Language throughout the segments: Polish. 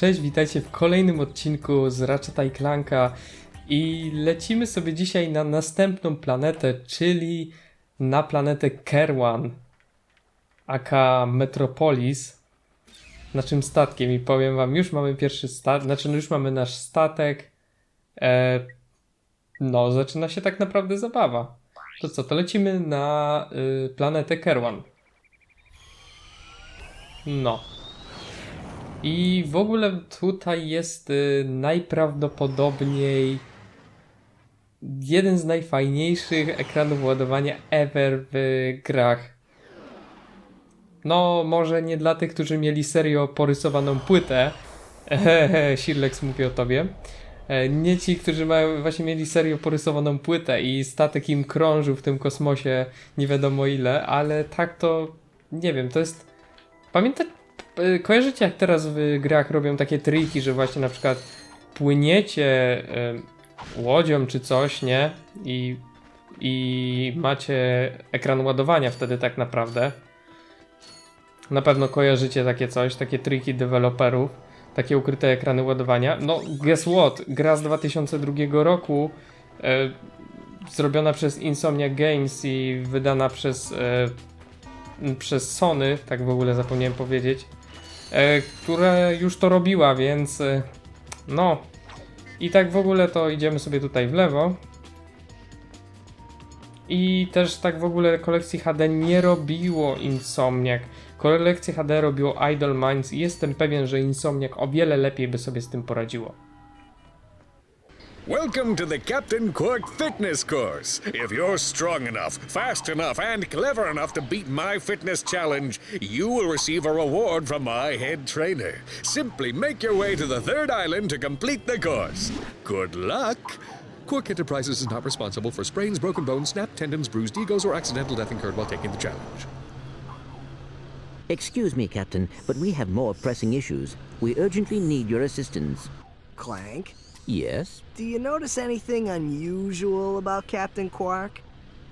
Cześć, witajcie w kolejnym odcinku z Ratcheta i Clanka i lecimy sobie dzisiaj na następną planetę, czyli na planetę Kerwan, aka Metropolis. Naszym statkiem i powiem wam, już mamy pierwszy statek, znaczy no już mamy nasz statek. E, no, zaczyna się tak naprawdę zabawa. To co, to lecimy na y, planetę Kerwan. No. I w ogóle tutaj jest y, najprawdopodobniej jeden z najfajniejszych ekranów ładowania ever w grach. No, może nie dla tych, którzy mieli serio porysowaną płytę. Sirlex mówi o tobie. E, Nie ci, którzy mają, właśnie mieli serio porysowaną płytę i statek im krążył w tym kosmosie nie wiadomo ile, ale tak to nie wiem, to jest. Pamięta, e, kojarzycie jak teraz w grach robią takie triki, że właśnie na przykład płyniecie e, łodzią czy coś, nie? I, I macie ekran ładowania wtedy tak naprawdę. Na pewno kojarzycie takie coś, takie triki deweloperów, takie ukryte ekrany ładowania. No, guess what? Gra z 2002 roku, e, zrobiona przez Insomnia Games i wydana przez, e, przez Sony, tak w ogóle zapomniałem powiedzieć, która już to robiła, więc e, no. I tak w ogóle to idziemy sobie tutaj w lewo. I też tak w ogóle kolekcji HD nie robiło Insomniac. Kolekcję HD robiło Idle Minds i jestem pewien, że Insomniac o wiele lepiej by sobie z tym poradziło. Welcome to the Captain Cork Fitness Course. If you're strong enough, fast enough, and clever enough to beat my fitness challenge, you will receive a reward from my head trainer. Simply make your way to the third island to complete the course. Good luck. Cork Enterprises is not responsible for sprains, broken bones, snapped tendons, bruised egos, or accidental death incurred while taking the challenge. Excuse me, Captain, but we have more pressing issues. We urgently need your assistance. Clank, Yes? do you notice anything unusual about Captain Quark?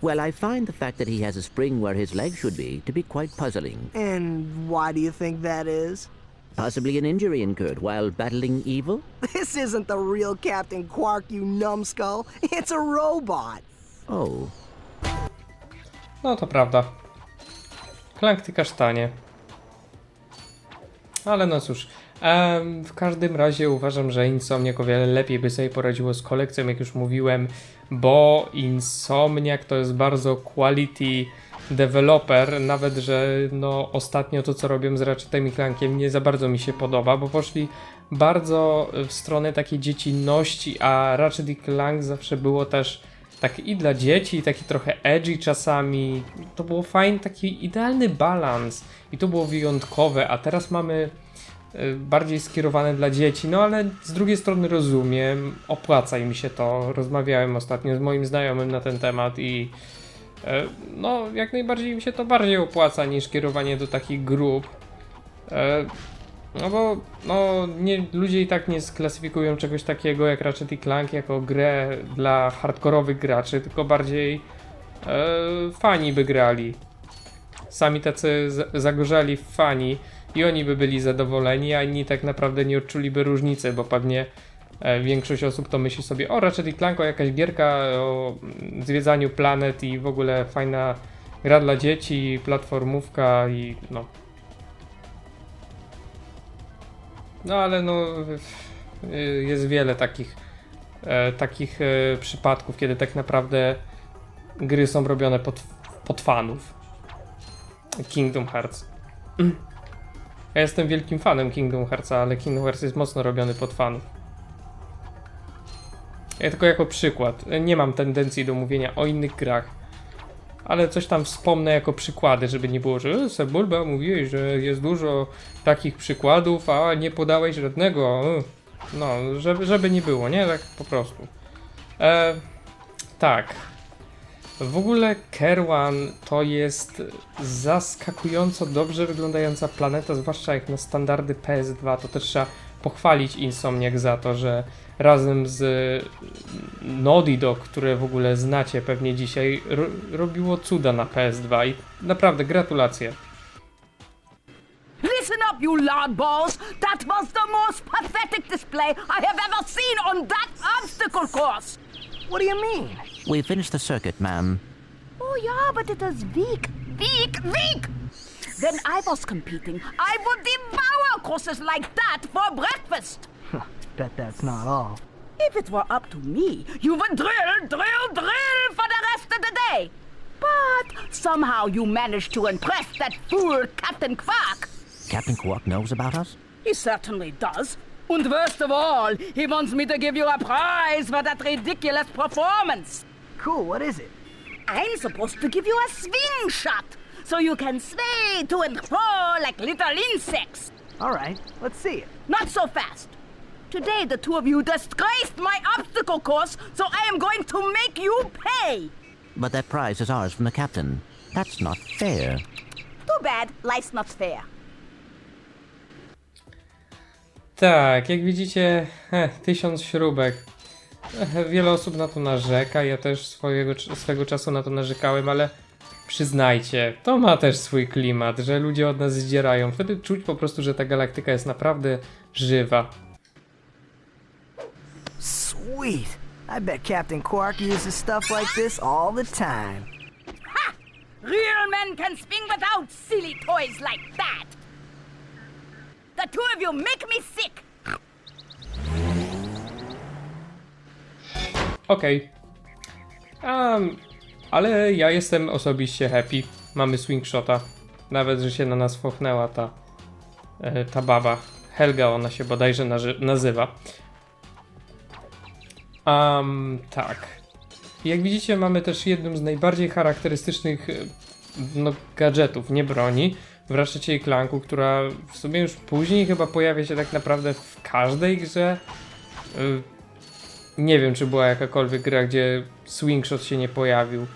Well, I find the fact that he has a spring where his leg should be to be quite puzzling. And why do you think that is? Possibly an injury incurred while battling evil? This isn't the real Captain Quark, you numbskull. It's a robot. Oh. No to prawda. Klank ty kasztanie. Ale no cóż. Em, w każdym razie uważam, że Insomniac o wiele lepiej by sobie poradziło z kolekcją, jak już mówiłem, bo Insomniac to jest bardzo quality developer, nawet że no ostatnio to co robią z Ratchetem i Clankiem nie za bardzo mi się podoba, bo poszli bardzo w stronę takiej dziecinności, a Ratchet i Clank zawsze było też tak i dla dzieci, taki trochę edgy czasami. To było fajny, taki idealny balans i to było wyjątkowe, a teraz mamy bardziej skierowane dla dzieci, no ale z drugiej strony rozumiem, opłaca mi się to. Rozmawiałem ostatnio z moim znajomym na ten temat i e, no jak najbardziej mi się to bardziej opłaca niż kierowanie do takich grup. E, no bo no, nie, ludzie i tak nie sklasyfikują czegoś takiego jak Ratchet i Clank jako grę dla hardkorowych graczy, tylko bardziej e, fani by grali. Sami tacy zagorzali fani i oni by byli zadowoleni, a inni tak naprawdę nie odczuliby różnicy, bo pewnie e, większość osób to myśli sobie o Ratchet i Clank, o jakaś gierka o mm, zwiedzaniu planet i w ogóle fajna gra dla dzieci, platformówka i no No ale no y, jest wiele takich e, takich e, przypadków, kiedy tak naprawdę gry są robione pod, pod fanów. Kingdom Hearts. Ja jestem wielkim fanem Kingdom Heartsa, ale Kingdom Hearts jest mocno robiony pod fanów. Ja tylko jako przykład. Nie mam tendencji do mówienia o innych grach, ale coś tam wspomnę jako przykłady, żeby nie było, że "E, Sebulba mówiłeś, że jest dużo takich przykładów, a nie podałeś żadnego. No, żeby, żeby nie było, nie? Tak po prostu. E, tak. W ogóle Kerwan to jest zaskakująco dobrze wyglądająca planeta, zwłaszcza jak na standardy PS2. To też trzeba pochwalić Insomniac za to, że razem z Naughty Dog, które w ogóle znacie pewnie dzisiaj, ro robiło cuda na PS2 i naprawdę gratulacje. Listen up, you loudballs! That was the most display I have ever seen on that obstacle course. What do you mean? We finished the circuit, ma'am. Oh, yeah, but it is weak, weak, weak. When I was competing, I would devour courses like that for breakfast. Bet that's not all. If it were up to me, you would drill, drill, drill for the rest of the day. But somehow you managed to impress that fool Captain Quark. Captain Quark knows about us? He certainly does. And worst of all, he wants me to give you a prize for that ridiculous performance. Cool, what is it? I'm supposed to give you a swing shot so you can sway to and fro like little insects. All right, let's see it. Not so fast. Today, the two of you disgraced my obstacle course, so I am going to make you pay. But that prize is ours from the captain. That's not fair. Too bad, life's not fair. Tak, jak widzicie, eh, tysiąc śrubek. Wiele osób na to narzeka, ja też swojego, swego czasu na to narzekałem, ale przyznajcie, to ma też swój klimat, że ludzie od nas zdzierają. Wtedy czuć po prostu, że ta galaktyka jest naprawdę żywa. Sweet. I bet Captain Quark uses stuff like this all the time. Real men can swing without silly toys like that. The two of you make me sick. Okej. Am, ale ja jestem osobiście happy. Mamy swingshota. Nawet, że się na nas fochnęła ta, e, ta baba. Helga ona się bodajże nazywa. Um, tak. Jak widzicie, mamy też jednym z najbardziej charakterystycznych e, no, gadżetów, nie broni, w Ratchetie i Clanku, która w sumie już później chyba pojawia się tak naprawdę w każdej grze. Nie wiem, czy była jakakolwiek gra, gdzie swingshot się nie pojawił.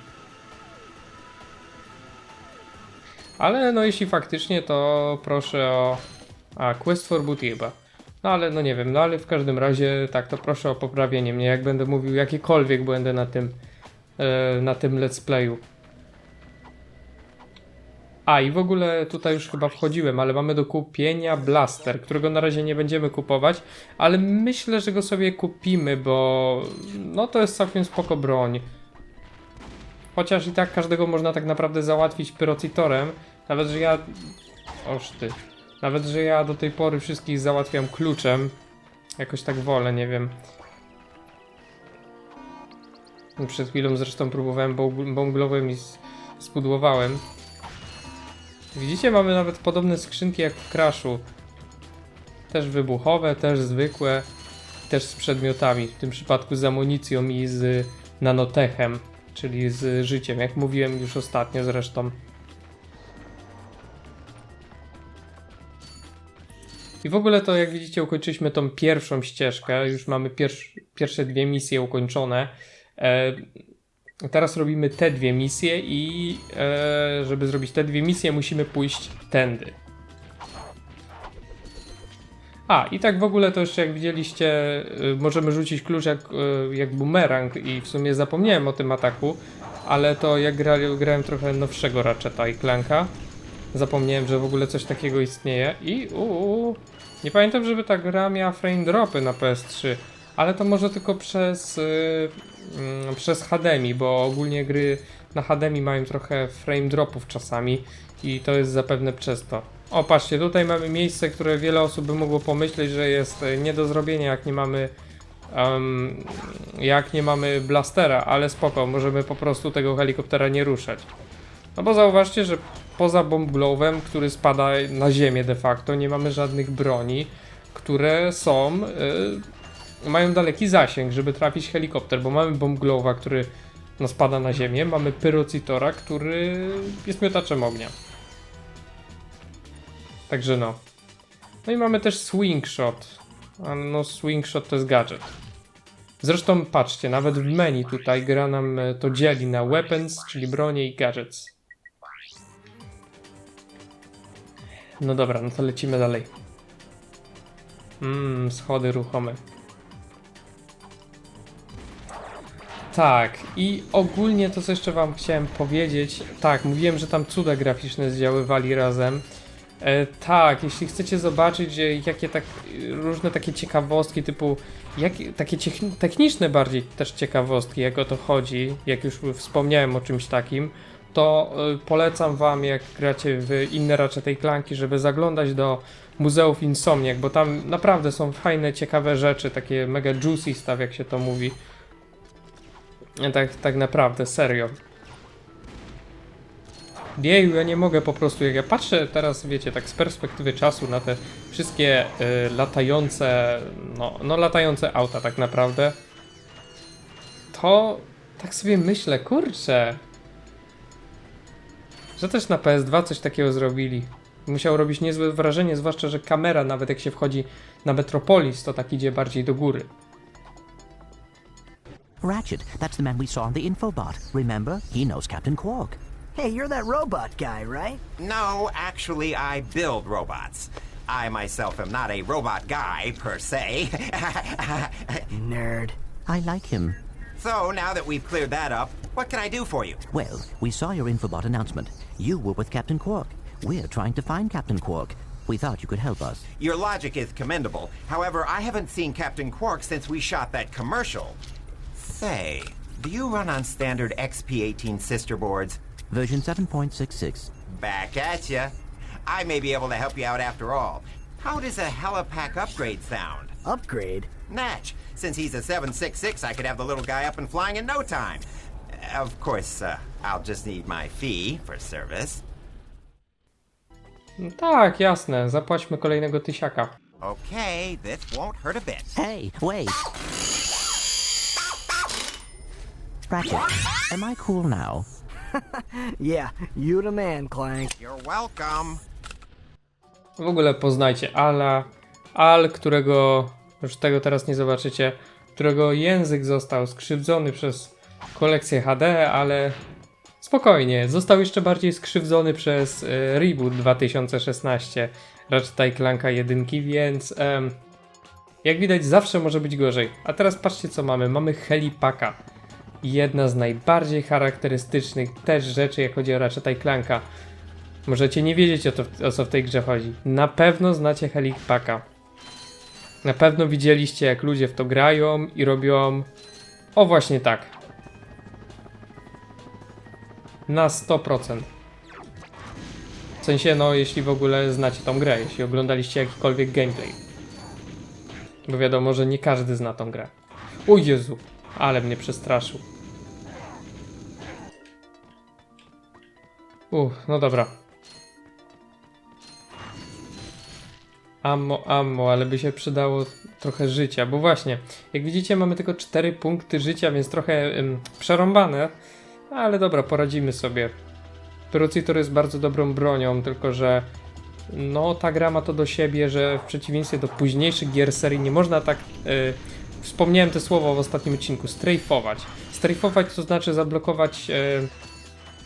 Ale no jeśli faktycznie, to proszę o... A, Quest for Bootyba. No ale no nie wiem, no ale w każdym razie tak, to proszę o poprawienie mnie, jak będę mówił jakiekolwiek błędy na tym, e, na tym let's playu. A i w ogóle tutaj już chyba wchodziłem, ale mamy do kupienia blaster, którego na razie nie będziemy kupować, ale myślę, że go sobie kupimy, bo no to jest całkiem spoko broń. Chociaż i tak każdego można tak naprawdę załatwić pyrocitorem, nawet że ja... Oż ty. Nawet, że ja do tej pory wszystkich załatwiam kluczem. Jakoś tak wolę, nie wiem. Przed chwilą zresztą próbowałem bąg- bąglowym i spudłowałem. Widzicie, mamy nawet podobne skrzynki jak w Crashu. Też wybuchowe, też zwykłe, też z przedmiotami. W tym przypadku z amunicją i z nanotechem, czyli z życiem, jak mówiłem już ostatnio zresztą. I w ogóle to jak widzicie ukończyliśmy tą pierwszą ścieżkę, już mamy pierwsz, pierwsze dwie misje ukończone. E, teraz robimy te dwie misje i e, żeby zrobić te dwie misje musimy pójść tędy. A, i tak w ogóle to jeszcze jak widzieliście, y, możemy rzucić klucz jak, y, jak bumerang i w sumie zapomniałem o tym ataku, ale to jak gra, grałem trochę nowszego Ratcheta i Clanka, zapomniałem, że w ogóle coś takiego istnieje i uuu, nie pamiętam, żeby ta gra miała frame dropy na PS3, ale to może tylko przez, y, mm, przez HDMI, bo ogólnie gry na HDMI mają trochę frame dropów czasami i to jest zapewne przez to. O, patrzcie, tutaj mamy miejsce, które wiele osób by mogło pomyśleć, że jest e, nie do zrobienia, jak nie mamy em, jak nie mamy blastera, ale spoko, możemy po prostu tego helikoptera nie ruszać. No bo zauważcie, że poza bomb glowem, który spada na ziemię de facto, nie mamy żadnych broni, które są y, mają daleki zasięg, żeby trafić helikopter, bo mamy bomb glowa, który no, spada na ziemię, mamy pyrocitora, który jest miotaczem ognia. Także no. No i mamy też swing shot. A no swing shot to jest gadżet. Zresztą patrzcie, nawet w menu tutaj gra nam e, to dzieli na weapons, czyli bronie i gadgets. No dobra, no to lecimy dalej. Mmm, schody ruchome. Tak, i ogólnie to co jeszcze wam chciałem powiedzieć, tak, mówiłem, że tam cuda graficzne zdziaływali razem. E, tak, jeśli chcecie zobaczyć, jakie tak, różne takie ciekawostki, typu jak, takie techniczne bardziej też ciekawostki, jak o to chodzi, jak już wspomniałem o czymś takim, to e, polecam wam, jak gracie w inne Ratchet i Clanki, żeby zaglądać do Muzeów Insomniac, bo tam naprawdę są fajne, ciekawe rzeczy, takie mega juicy stuff, jak się to mówi. E, Tak, tak naprawdę, serio. Jeju, ja nie mogę po prostu, jak ja patrzę teraz, wiecie, tak z perspektywy czasu na te wszystkie y, latające, no, no latające auta tak naprawdę, to tak sobie myślę, kurczę, że też na PS2 coś takiego zrobili. Musiał robić niezłe wrażenie, zwłaszcza, że kamera, nawet jak się wchodzi na Metropolis, to tak idzie bardziej do góry. Ratchet, that's the man we saw on the infobot. Remember? He knows Captain Quark. Hey, you're that robot guy, right? No, actually, I build robots. I myself am not a robot guy, per se. Nerd. I like him. so, now that we've cleared that up, what can I do for you? Well, we saw your infobot announcement. You were with Captain Quark. We're trying to find Captain Quark. We thought you could help us. Your logic is commendable. However, I haven't seen Captain Quark since we shot that commercial. Say, do you run on standard XP18 sister boards? Version 7.66. Back at ya. I may be able to help you out after all. How does a helipack upgrade sound? Upgrade? Natch. Since he's a 766, I could have the little guy up and flying in no time. Of course, uh, I'll just need my fee for service. No tak, jasne, zapłaćmy kolejnego tysiaka. Okay, this won't hurt a bit. Hey, wait! Am I cool now? Yeah, you the man, Clank. You're welcome. W ogóle poznajcie Ala, Al, którego, już tego teraz nie zobaczycie, którego język został skrzywdzony przez kolekcję HD, ale spokojnie, został jeszcze bardziej skrzywdzony przez e, Reboot 2016 Ratchet Clanka 1, więc em, jak widać zawsze może być gorzej. A teraz patrzcie co mamy, mamy Helipaka. Jedna z najbardziej charakterystycznych też rzeczy, jak chodzi o Ratchet Clanka. Możecie nie wiedzieć o, to, o co w tej grze chodzi. Na pewno znacie Helipaka. Na pewno widzieliście jak ludzie w to grają i robią o właśnie tak. Na 100%. W sensie, no, jeśli w ogóle znacie tą grę, jeśli oglądaliście jakikolwiek gameplay. Bo wiadomo, że nie każdy zna tą grę. O Jezu, ale mnie przestraszył. Uff, no dobra. Ammo, ammo, ale by się przydało trochę życia, bo właśnie, jak widzicie mamy tylko 4 punkty życia, więc trochę ym, przerąbane, ale dobra, poradzimy sobie. Pyrocitor jest bardzo dobrą bronią, tylko że no ta gra ma to do siebie, że w przeciwieństwie do późniejszych gier serii nie można tak, y, wspomniałem to słowo w ostatnim odcinku, strajfować. Strajfować to znaczy zablokować y,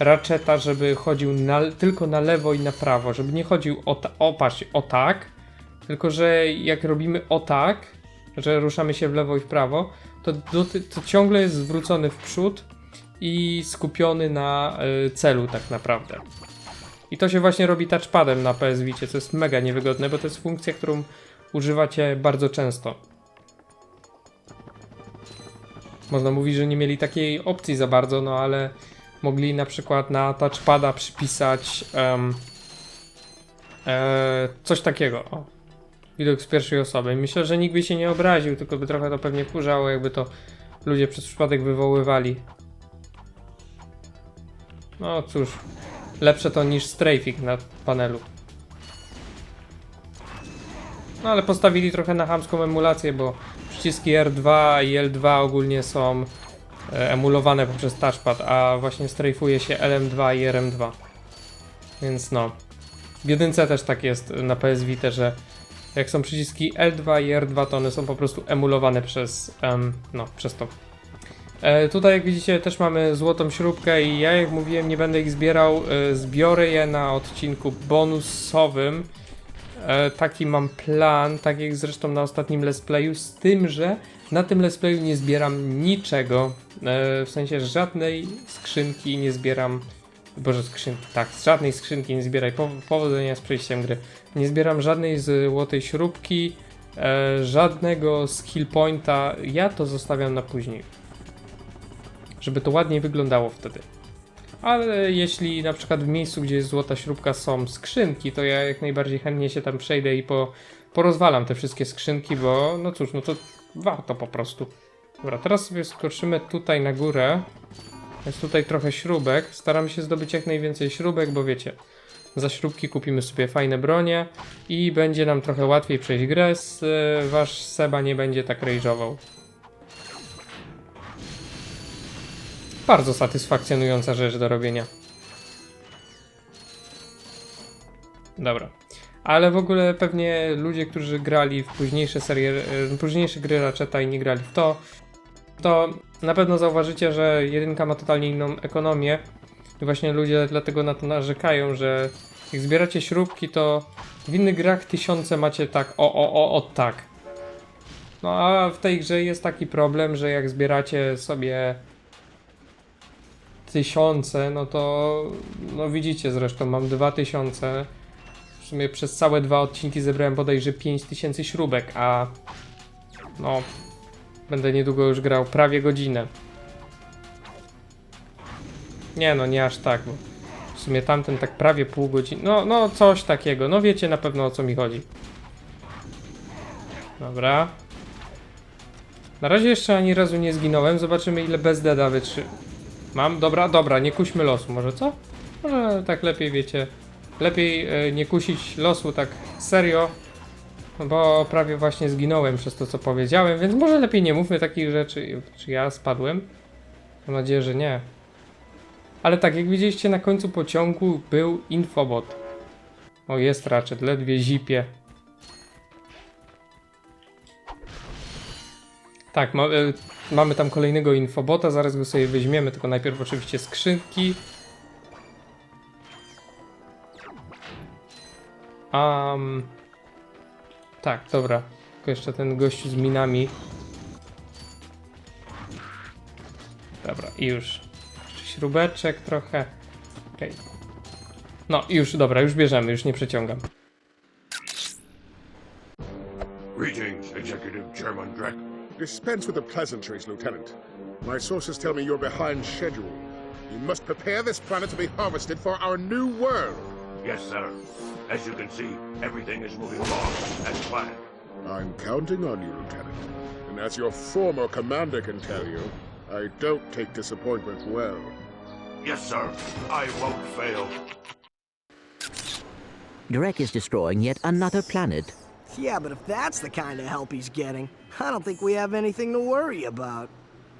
Ratcheta, żeby chodził na, tylko na lewo i na prawo, żeby nie chodził o, ta, o, patrz, o tak, tylko że jak robimy o tak, że ruszamy się w lewo i w prawo, to, do, to ciągle jest zwrócony w przód i skupiony na y, celu tak naprawdę. I to się właśnie robi touchpadem na PS Vicie, co jest mega niewygodne, bo to jest funkcja, którą używacie bardzo często. Można mówić, że nie mieli takiej opcji za bardzo, no ale mogli na przykład na touchpada przypisać em, e, coś takiego. O, widok z pierwszej osoby. Myślę, że nikt by się nie obraził, tylko by trochę to pewnie kurzało, jakby to ludzie przez przypadek wywoływali. No cóż, lepsze to niż strafing na panelu. No ale postawili trochę na chamską emulację, bo przyciski R2 i L2 ogólnie są emulowane poprzez touchpad, a właśnie strajfuje się LM2 i RM2. Więc no. W jedynce też tak jest na PS Vita, że jak są przyciski L2 i R2, to one są po prostu emulowane przez, em, no, przez to. E, tutaj jak widzicie też mamy złotą śrubkę i ja jak mówiłem nie będę ich zbierał, e, zbiorę je na odcinku bonusowym. E, taki mam plan, tak jak zresztą na ostatnim let's playu, z tym, że na tym let's playu nie zbieram niczego, e, w sensie żadnej skrzynki nie zbieram Boże, skrzynki. Tak, żadnej skrzynki nie zbieraj. Po, powodzenia z przejściem gry. Nie zbieram żadnej złotej śrubki, e, żadnego skill pointa. Ja to zostawiam na później. Żeby to ładniej wyglądało wtedy. Ale jeśli na przykład w miejscu, gdzie jest złota śrubka są skrzynki, to ja jak najbardziej chętnie się tam przejdę i po, porozwalam te wszystkie skrzynki, bo no cóż, no to warto po prostu. Dobra, teraz sobie skoczymy tutaj na górę. Jest tutaj trochę śrubek. Staramy się zdobyć jak najwięcej śrubek, bo wiecie, za śrubki kupimy sobie fajne bronie i będzie nam trochę łatwiej przejść grę. E, Wasz Seba nie będzie tak rejżował. Bardzo satysfakcjonująca rzecz do robienia. Dobra. Ale w ogóle pewnie ludzie, którzy grali w późniejsze serie, e, późniejsze gry Ratcheta i nie grali w to, to na pewno zauważycie, że jedynka ma totalnie inną ekonomię i właśnie ludzie dlatego na to narzekają, że jak zbieracie śrubki, to w innych grach tysiące macie tak o, o, o, o tak. No a w tej grze jest taki problem, że jak zbieracie sobie tysiące, no to no widzicie zresztą, mam dwa tysiące. W sumie przez całe dwa odcinki zebrałem bodajże 5000 śrubek, a no będę niedługo już grał prawie godzinę. Nie no, nie aż tak, bo w sumie tamten tak prawie pół godziny. No, no coś takiego. No wiecie na pewno o co mi chodzi. Dobra. Na razie jeszcze ani razu nie zginąłem. Zobaczymy ile bez deda wytrzy... Mam? Dobra, dobra, nie kuśmy losu. Może co? Może tak lepiej wiecie. Lepiej e, nie kusić losu tak serio. Bo prawie właśnie zginąłem przez to co powiedziałem, więc może lepiej nie mówmy takich rzeczy. Czy ja spadłem? Mam nadzieję, że nie. Ale tak, jak widzieliście na końcu pociągu był infobot. O, jest Ratchet, ledwie zipie. Tak, ma, e, mamy tam kolejnego infobota, zaraz go sobie weźmiemy, tylko najpierw oczywiście skrzynki. Um, tak, dobra. Tylko jeszcze ten gościu z minami. Dobra, i już. Jeszcze śrubeczek trochę. Okej. No, już, dobra, już bierzemy, już nie przeciągam. Greetings, Executive Chairman Drek. Dispense with the pleasantries, Lieutenant. My sources tell me you're behind schedule. You must prepare this planet to be harvested for our new world. Yes, sir. As you can see, everything is moving along as planned. I'm counting on you, Lieutenant. And as your former commander can tell you, I don't take disappointment well. Yes, sir. I won't fail. Drek is destroying yet another planet. Yeah, but if that's the kind of help he's getting, I don't think we have anything to worry about.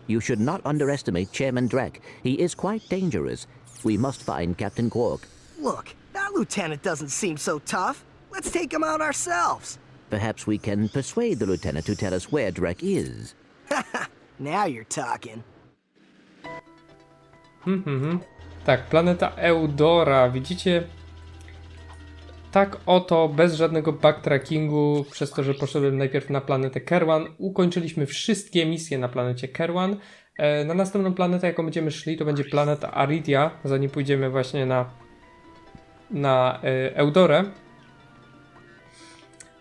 You should not underestimate Chairman Drek. He is quite dangerous. We must find Captain Quark. Look, that lieutenant doesn't seem so tough. Let's take him out ourselves. Perhaps we can persuade the lieutenant to tell us where Drek is. Now you're talking. Hmm, hmm, hmm. Tak, planeta Eudora, widzicie? Tak oto, bez żadnego backtrackingu, przez to, że poszedłem najpierw na planetę Kerwan, ukończyliśmy wszystkie misje na planecie Kerwan. E, na następną planetę, jaką będziemy szli, to będzie planeta Aridia, zanim pójdziemy właśnie na, na e, Eudorę.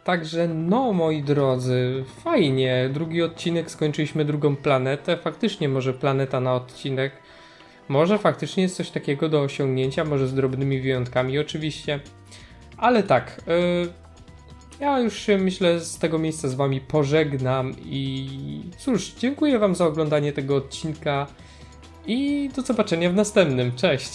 Także no, moi drodzy, fajnie. Drugi odcinek, skończyliśmy drugą planetę. Faktycznie może planeta na odcinek. Może faktycznie jest coś takiego do osiągnięcia, może z drobnymi wyjątkami oczywiście. Ale tak, yy, ja już się myślę z tego miejsca z wami pożegnam i cóż, dziękuję wam za oglądanie tego odcinka i do zobaczenia w następnym. Cześć!